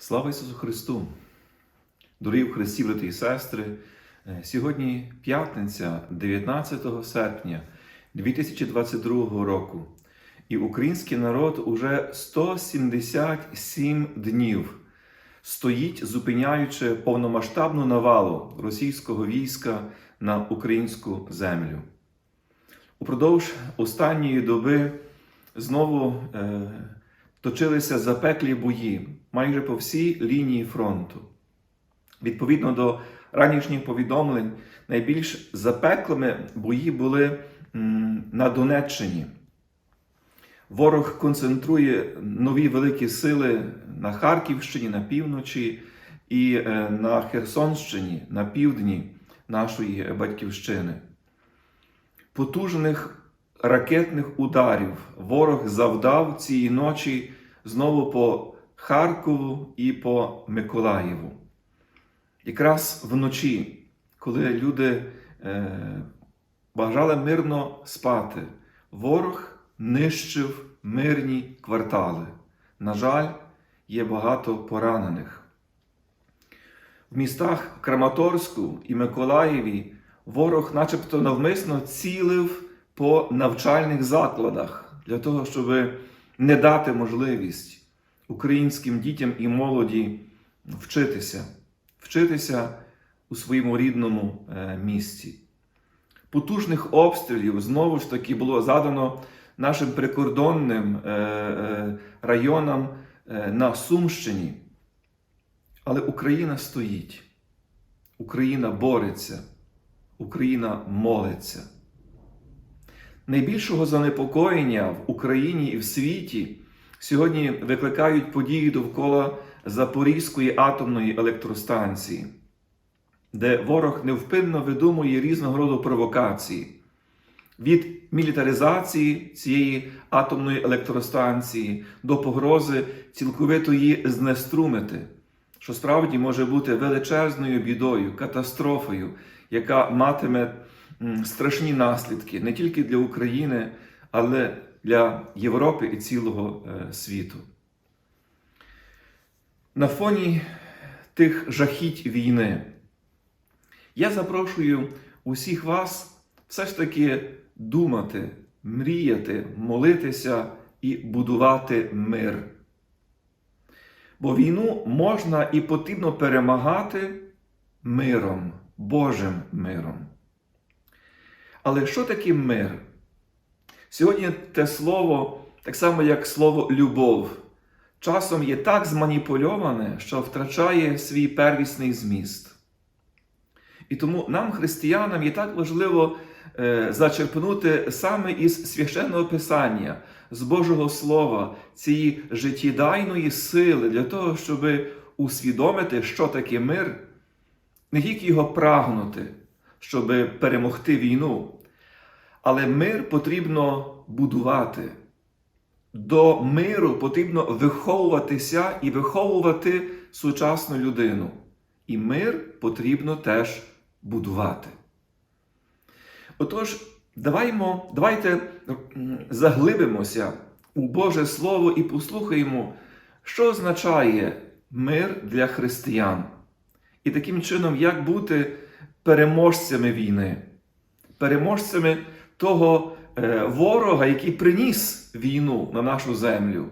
Слава Ісусу Христу! Дорогі в Христі, брати і сестри! Е, Сьогодні п'ятниця, 19 серпня 2022 року, і український народ уже 177 днів стоїть, зупиняючи повномасштабну навалу російського війська на українську землю. Упродовж останньої доби знову е, точилися запеклі бої майже по всій лінії фронту. Відповідно до ранішніх повідомлень, найбільш запеклими бої були на Донеччині. Ворог концентрує нові великі сили на Харківщині, на півночі і е, на Херсонщині, на півдні нашої батьківщини. Потужних ракетних ударів ворог завдав цієї ночі знову по Харкову і по Миколаєву. Якраз вночі, коли люди е, бажали мирно спати, ворог нищив мирні квартали. На жаль, є багато поранених. В містах Краматорську і Миколаєві ворог, начебто навмисно, цілив по навчальних закладах для того, щоб не дати можливість українським дітям і молоді вчитися, вчитися у своєму рідному е, місті. Потужних обстрілів знову ж таки було задано нашим прикордонним е, е, районам на Сумщині. Але Україна стоїть, Україна бореться, Україна молиться. Найбільшого занепокоєння в Україні і в світі сьогодні викликають події довкола Запорізької атомної електростанції, де ворог невпинно видумує різного роду провокації. Від мілітаризації цієї атомної електростанції до погрози цілковито її знеструмити, що справді може бути величезною бідою, катастрофою, яка матиме страшні наслідки не тільки для України, але для Європи і цілого е, світу. На фоні тих жахіть війни я запрошую усіх вас все ж таки думати, мріяти, молитися і будувати мир. Бо війну можна і потрібно перемагати миром, Божим миром. Але що таке мир? Сьогодні те слово, так само як слово любов, часом є так зманіпульоване, що втрачає свій первісний зміст. І тому нам, християнам, є так важливо е, зачерпнути саме із священного Писання, з Божого Слова, цієї життєдайної сили для того, щоб усвідомити, що таке мир, не тільки його прагнути, щоб перемогти війну, але мир потрібно будувати. До миру потрібно виховуватися і виховувати сучасну людину. І мир потрібно теж будувати. Отож, даваймо, давайте заглибимося у Боже Слово і послухаємо, що означає мир для християн. І таким чином, як бути переможцями війни, переможцями того е, ворога, який приніс війну на нашу землю.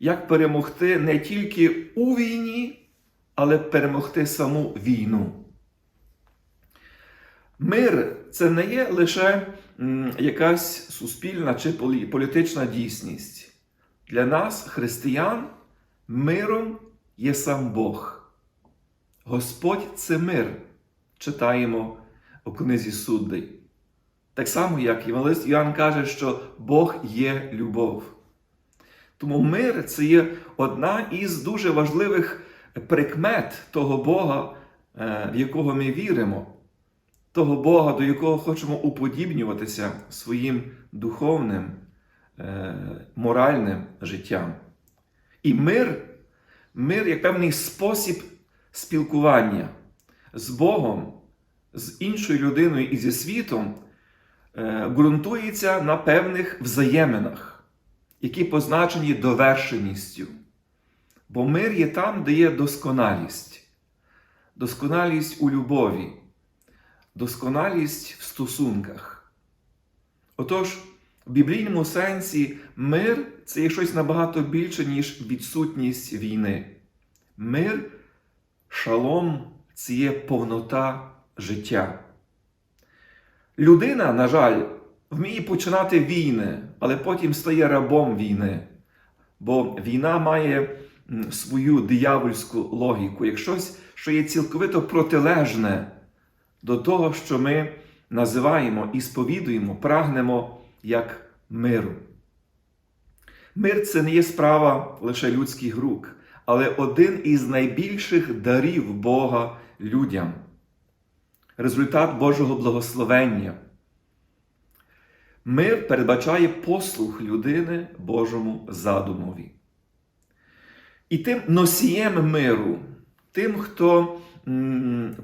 Як перемогти не тільки у війні, але перемогти саму війну. Мир це не є лише якась суспільна чи політична дійсність. Для нас, християн, миром є сам Бог. Господь це мир, читаємо у книзі Суддей. Так само, як Євангелист Іоанн каже, що Бог є любов. Тому мир це є одна із дуже важливих прикмет того Бога, е, в якого ми віримо, того Бога, до якого хочемо уподібнюватися своїм духовним, е, моральним життям. І мир, мир як певний спосіб спілкування з Богом, з іншою людиною і зі світом ґрунтується на певних взаєминах, які позначені довершеністю. Бо мир є там, де є досконалість, досконалість у любові, досконалість в стосунках. Отож, в біблійному сенсі мир це є щось набагато більше, ніж відсутність війни. Мир, шалом це є повнота життя. Людина, на жаль, вміє починати війни, але потім стає рабом війни. Бо війна має свою диявольську логіку, як щось, що є цілковито протилежне до того, що ми називаємо і сповідуємо, прагнемо як миру. Мир це не є справа лише людських рук, але один із найбільших дарів Бога людям. Результат Божого благословення. Мир передбачає послух людини Божому задумові. І тим носієм миру, тим, хто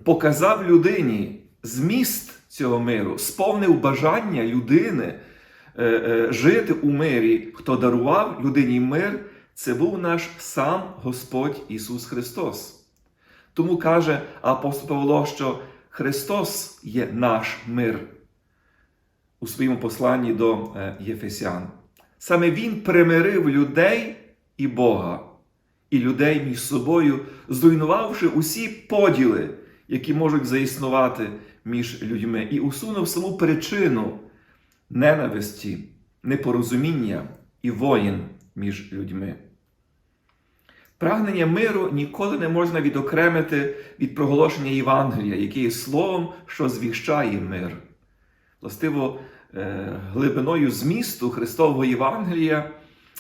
показав людині зміст цього миру, сповнив бажання людини е, е, жити у мирі, хто дарував людині мир, це був наш сам Господь Ісус Христос. Тому каже апостол Павло, що Христос є наш мир у своєму посланні до е, Єфесян. Саме Він примирив людей і Бога, і людей між собою, зруйнувавши усі поділи, які можуть заіснувати між людьми, і усунув саму причину ненависті, непорозуміння і воїн між людьми. Прагнення миру ніколи не можна відокремити від проголошення Євангелія, яке є словом, що звіщає мир. Властиво, е, глибиною змісту Христового Євангелія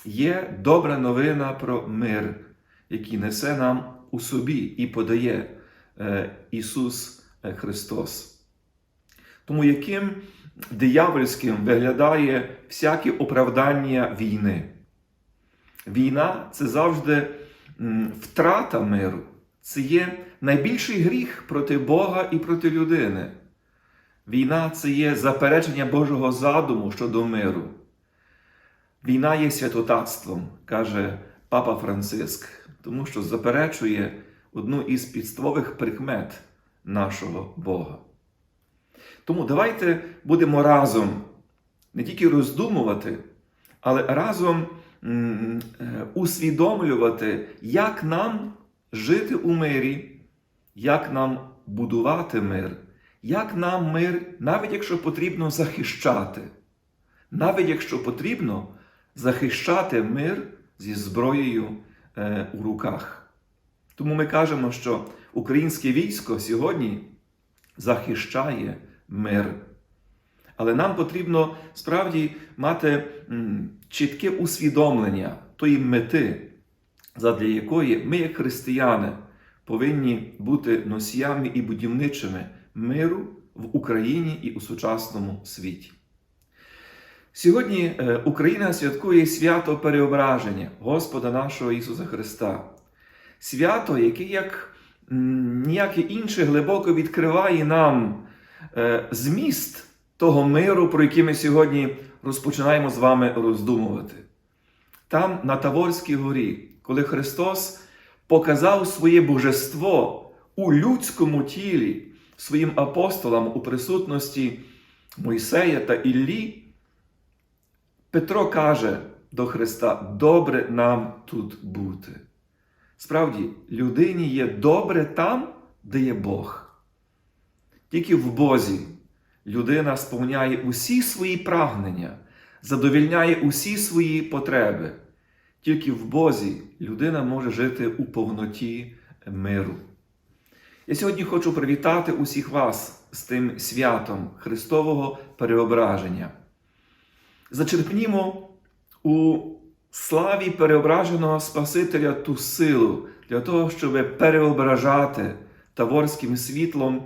є добра новина про мир, який несе нам у собі і подає е, Ісус Христос. Тому яким диявольським виглядає всяке оправдання війни? Війна це завжди втрата миру. Це є найбільший гріх проти Бога і проти людини. Війна це є заперечення Божого задуму щодо миру. Війна є святотатством, каже Папа Франциск, тому що заперечує одну із підставових прикмет нашого Бога. Тому давайте будемо разом не тільки роздумувати, але разом усвідомлювати, як нам жити у мирі, як нам будувати мир, як нам мир, навіть якщо потрібно захищати, навіть якщо потрібно захищати мир зі зброєю е, у руках. Тому ми кажемо, що українське військо сьогодні захищає мир. Але нам потрібно справді мати чітке усвідомлення тої мети, задля якої ми, як християни, повинні бути носіями і будівничими миру в Україні і у сучасному світі. Сьогодні е, Україна святкує свято переображення Господа нашого Ісуса Христа. Свято, яке як ніяке інше глибоко відкриває нам е, зміст того миру, про який ми сьогодні розпочинаємо з вами роздумувати. Там, на Таворській горі, коли Христос показав своє божество у людському тілі своїм апостолам у присутності Мойсея та Іллі, Петро каже до Христа: добре нам тут бути. Справді, людині є добре там, де є Бог. Тільки в Бозі людина сповняє усі свої прагнення, задовільняє усі свої потреби. Тільки в Бозі людина може жити у повноті миру. Я сьогодні хочу привітати усіх вас з тим святом Христового переображення. Зачерпнімо у славі переображеного Спасителя ту силу для того, щоб переображати таворським світлом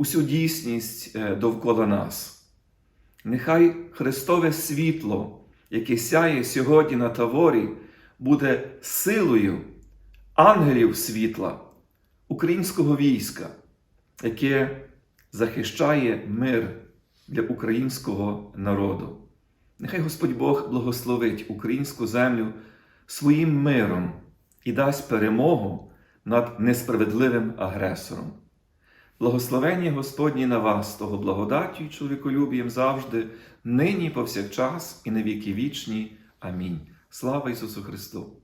усю дійсність е, довкола нас. Нехай Христове світло, яке сяє сьогодні на таворі, буде силою ангелів світла, українського війська, яке захищає мир для українського народу. Нехай Господь Бог благословить українську землю своїм миром, і дасть перемогу над несправедливим агресором. Благословення Господні на вас, того благодаттю і чоловіколюбієм завжди, нині повсякчас, і на віки вічні. Амінь. Слава Ісусу Христу!